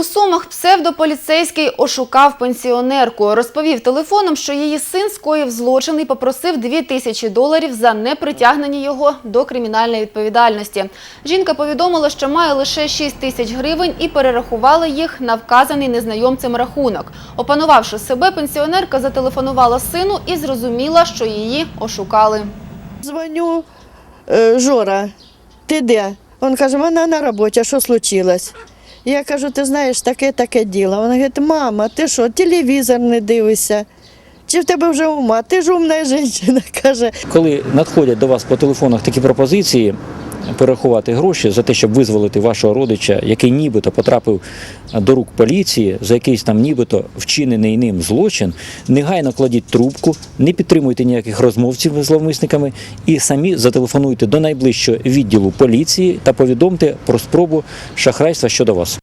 У Сумах псевдополіцейський ошукав пенсіонерку. Розповів телефоном, що її син скоїв злочин і попросив 2 тисячі доларів за непритягнення його до кримінальної відповідальності. Жінка повідомила, що має лише 6 тисяч гривень і перерахувала їх на вказаний незнайомцем рахунок. Опанувавши себе, пенсіонерка зателефонувала сину і зрозуміла, що її ошукали. Дзвоню, «Е, Жора, ти де? Він каже, вона на роботі, що случилось? Я кажу, ти знаєш, таке таке діло. Вона говорить, мама, ти що, телевізор не дивишся? Чи в тебе вже ума? Ти ж умна жінка, каже. Коли надходять до вас по телефонах такі пропозиції перерахувати гроші за те, щоб визволити вашого родича, який нібито потрапив до рук поліції за якийсь там нібито вчинений ним злочин, негайно кладіть трубку, не підтримуйте ніяких розмовців з зловмисниками і самі зателефонуйте до найближчого відділу поліції та повідомте про спробу шахрайства щодо вас.